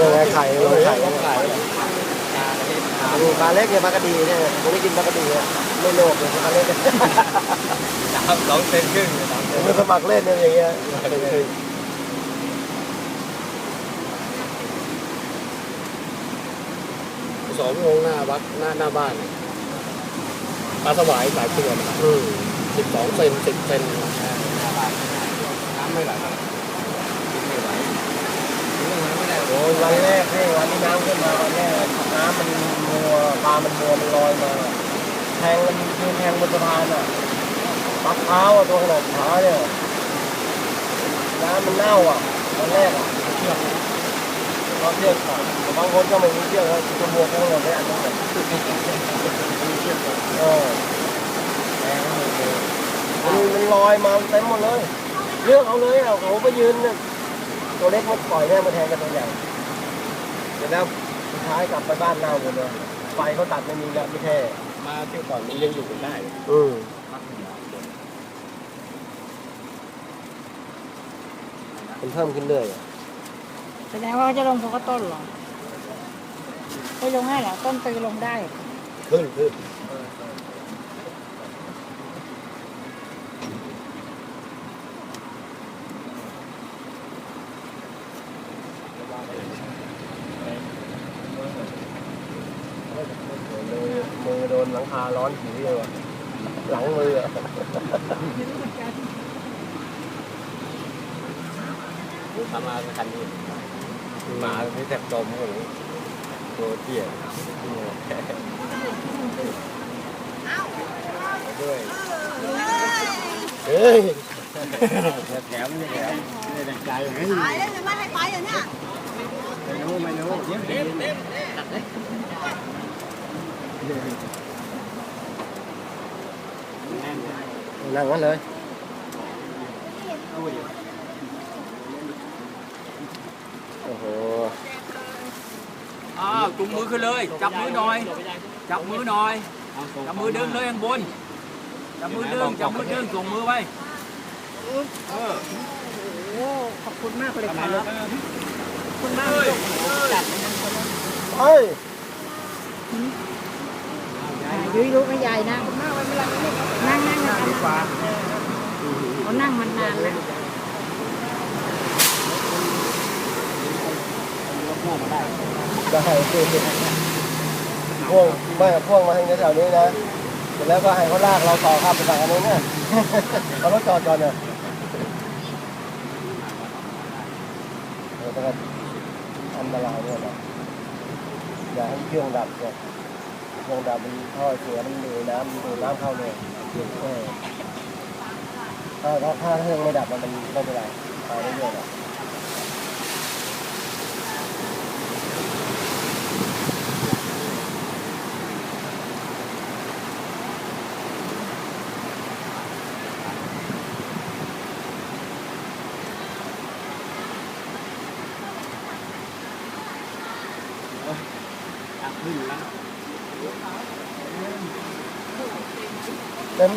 ยังไงไข่ลงไข่ลงไข่ปลาเล็กเนี่ยปลากระดีเนี่ยผมไม่กินปลากระดีอะไม่โลภเลยปลาเล็กสามสองเซนครึ่งเซผมนไม่สมัครเล่นเนี่ยอย่างเงี้ยสองงหน้าวัดหน้าหน้าบ้านปลาสวายหลายตัวนะอืมสิบสองเซนสิบเซนหน้าบ้านน้ำไม่ไหลกินไม่ไหวกินไม่ไหวไม่ได้ โอ้ยวันแรกนี่วันที่น้ำขึ้นมาวันแรกน้ำมันมัวปลามันมัวมันลอยมาแทงมันยืนแทงบนสะพานอะปักเท้าอะตัวขนาดขาเนี่ยน้ำมันเน่าอะวันแรกอะเชือกเราเชือกก่อนบางคนก็ไม่มีเชือกแล้วจะมัวก็หมดได้อันนั้นเลยเออแรงมากเลยมันลอยมาเต็มหมดเลยเลือกเอาเลยอะโอ้โหไปยืนเนี่ย ตัวเล็กมันปล่อยแม่งมาแทงกันตัวใหญ่เสร็จแล้วสุดท้ายกลับไปบ้านเน่าหมดเลยไฟเขาตัดไม่มีแล้วไม่แค่มาเที่ยวก่อนมันยังอยู่กันได้เลยอืมพักหนึ่งเดือนมันเพิ่มขึ้นเรื่อยอะแสดงว่าเขาจะลงเพราะก็ต้นเหรอ ไปลงให้เหรอ ต้นตือลงได้ ขึ้นขึ้นมือมือโดนห ลังคาร้อนผีเลยว่ะหลังมืออะทำมาคันนี้หมาที่แทบจมหมดเลยตัวเตี้ยด้วยเฮ้ยแถมไม่แถมไม่ได้ใจไหมตายแล้วจะไม่ให้ไปเหรอเนี่ยไม่รู้ไม่รู้เย็บเย็บเย็บ นั่งงั้นเลยโอ้โหอ้าวจุงมือขึ้นเลย จับมือหน่อย จับมือหน่อย จับมือดึงเลยข้างบน จับมือดึง จับมือดึงส่งมือไว้โอ้ขอบคุณมากเลยครับขอบคุณมากเลยจัดเป็นคนเฮ้ยยุ้ยรู้ไม่ใหญ่นะ นั่งนั่งนั่งเขานั่งมันนานแล้วได้คือพ่วงไม่พ่วงมาทางแถวนี้นะเสร็จแล้วก็ให้เขาลากเราต่อข้ามไปฝั่งอันนู้นเนี่ยเราก็จอดก่อนเนี่ยเออแต่ก็อันตรายด้วยนะอย่าให้เครื่องดับเนี่ย เคงดับมันท่อเสียมันดูน้ำมันดูน้ำเข้าเลยเออถ้าถ้าถ้าเครื่องไม่ดับมันไม่เป็นไรไปเรื่อยๆนะตักขึ้นแล้ว เต็ม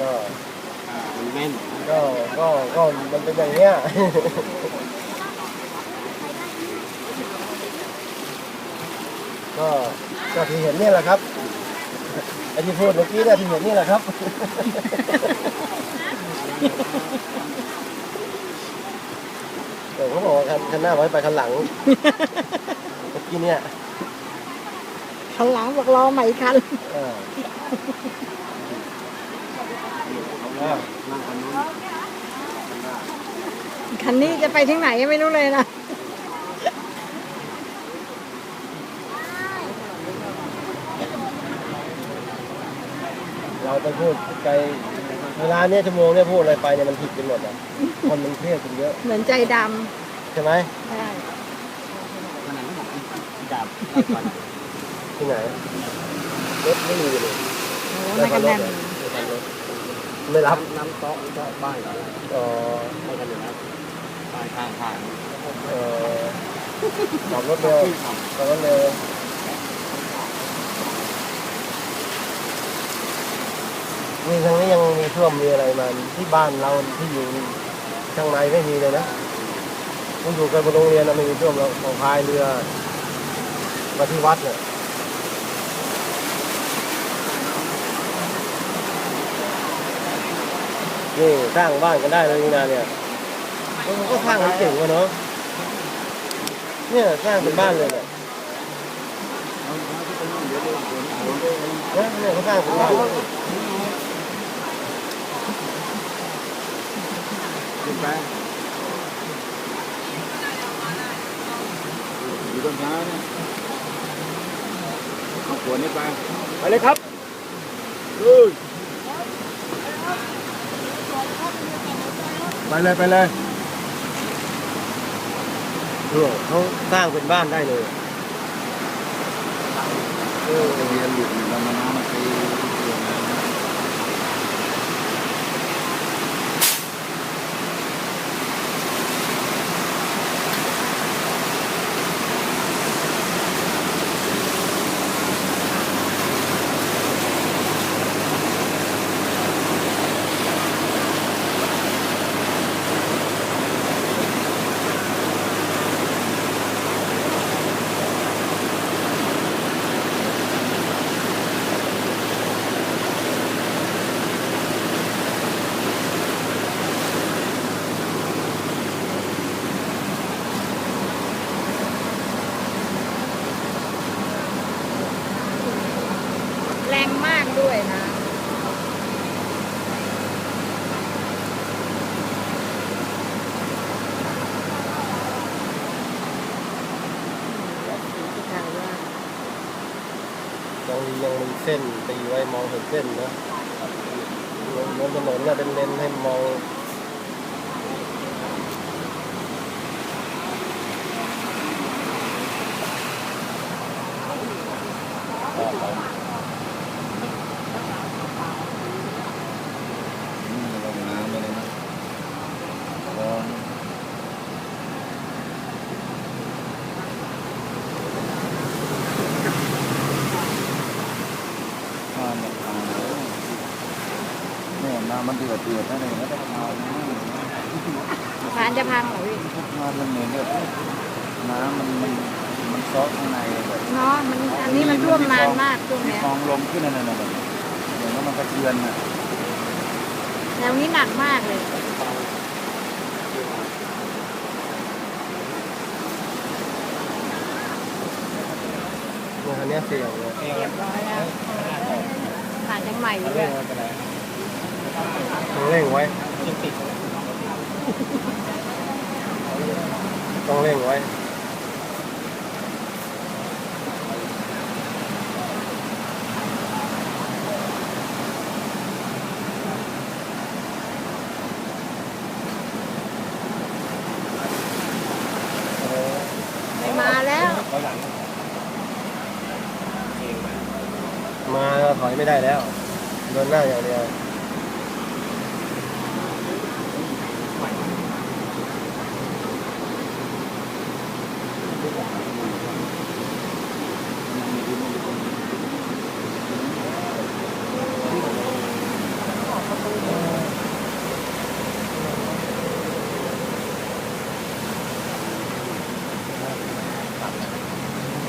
ก็มันแม่นก็ก็ก็มันเป็นอย่างเงี้ยก็ก็ที่เห็นเนี่ยแหละครับไอ้ที่พูดเมื่อกี้เนี่ยที่เห็นนี่แหละครับ เดี๋ยวเขาบอกว่าคันคันหน้าไว้ไปคันหลังเมื่อกี้เนี่ยคันหลังบอกรอใหม่อีกคัน เออนั่งคนนู้นคันนี้จะไปที่ไหนยังไม่รู้เลยนะเราไปพูดไกล เวลาเนี้ยชั่วโมงเนี้ยพูดอะไรไปเนี่ยมันผิดกันหมดอะคนมันเครียดกันเยอะเหมือนใจดใช่ไหมำใช่มันนั่งบอกดาบที่ไหนรถไม่มีเลยโอ้ไม่กันแน่นไม่รับน้ำโต๊ะโต๊ะบ้านอ๋อให้กันอยู่นะบ้านข้างทางเออขับรถเร็วขับรถเร็วนี่ทางนี้ยัง มีท่วมมีอะไรมาที่บ้านเราที่อยู่ข้างในไม่มีเลยนะผมอยู่กันบนโรงเรียนนะไม่มีท่วมเราของพายเรือมาที่วัดเนี่ยนี่สร้างบ้านกันได้เลยนี่นะเนี่ยมันก็สร้างกันเก่งวะเนาะเนี่ยสร้างเป็นบ้านเลยเนี่ยเนี่ยเนี่ยเขาสร้างเป็นบ้านเลย ขึ้น ไปอยู่ต้นเช้นี่ยเอาขวดนี้ไป ไปเลยครับไปเลยไปเลยเออเขาสร้างเป็นบ้านได้เลยเออเรียนหลุดอยู่แล้วมันน้ำมันตีเรื่องน้ำ แรงมากด้วยนะ ยังมียังมีเส้นตีไว้มองเห็นเส้นนะบนถนนเนี่ยเป็นเลนให้มอง นี่ลงน้ำไปเลยนะลอง ข้ามมาทางเนี่ยน้ำมันเดือดเดือดนั่นเองแล้วต้องเอาน้ำสานจะพังเหรอพี่มาเรื่องเหมือนแบบน้ำมันมันมันซอกข้างในแบบเนาะมันอันนี้มันท่วมนานมากช่วงมีเนี้ยฟองลมขึ้นนั่นน่ะแบบเดี๋ยวแล้วมันกระเทือนน่ะแนวนี้หนักมากเลยเนี่ยคันเนี้ยเสี่ยงเลยเรียบร้อยแล้วผ่านยังใหม่อยู่ด้วยต้องเร่งไว้ต้องเร่งไว้ ไม่มาแล้ว มาแล้วถอย ไม่ได้แล้วเดินหน้าอย่างเดียว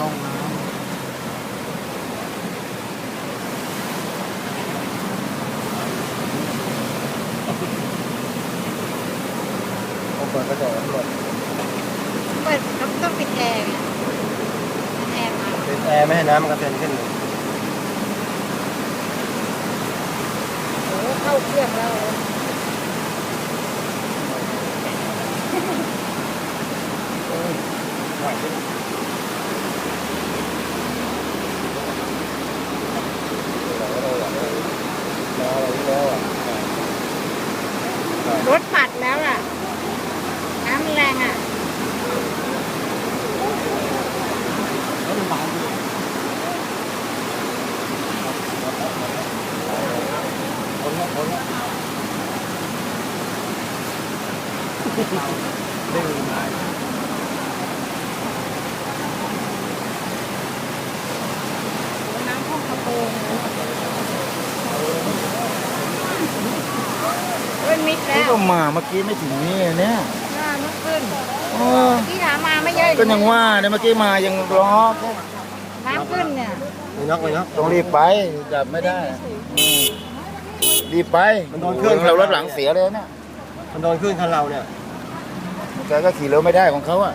ลงน้ต้องเปิดกระจกทั้งหมด เปิดต้องต้องปิดแอร์ไงปิดแอร์มา ปิดแอร์ไม่ให้ น้ำมันกระเซ็นขึ้นเข้าเครื่องแล้ว มาอะไรที่แล้วอะ รถปัดแล้วล่ะ น้ำมันแรงอะ น้ำท่วมกระโปรงเลย มิดแล้ นี่ ว ก็มาเมื่อกี้ไม่ถึงนี่เนี่ยหน้ามันขึ้นเออที่ถามมาไม่เยอะก็ยังว่าเนี่ยเมื่อกี้มายังล้อน้ำขึ้นเนี่ยไม่น็อกไม่น็อกต้องรีบไปจับไม่ได้อืมรีบไปมันโดนเครื่อง เรารถหลังเสียเลยเนี่ยมันโดนขึ้นคันเราเนี่ยแกก็ขี่เร็วไม่ได้ของเขาอะ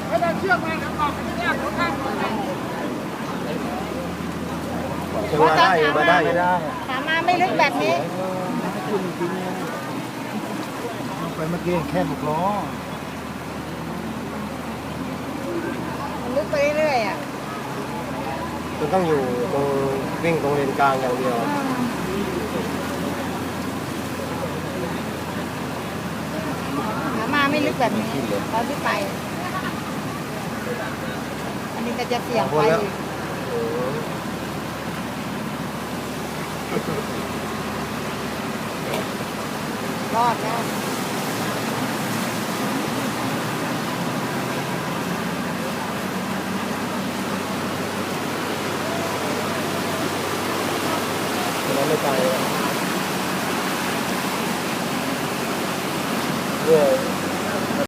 ถึงมาได้ มาได้ไม่ได้ถามมาไม่ลึกแบบนี้ไปเมื่อกี้แค่หกล้อมันลึกไปเรื่อยๆอะมันต้องอยู่ตรงวิ่งตรงเลนกลางอย่างเดียวถามมาไม่ลึกแบบนี้ตอนที่ไป อันนี้ก็จะเสี่ยงไปอีก รอดนะ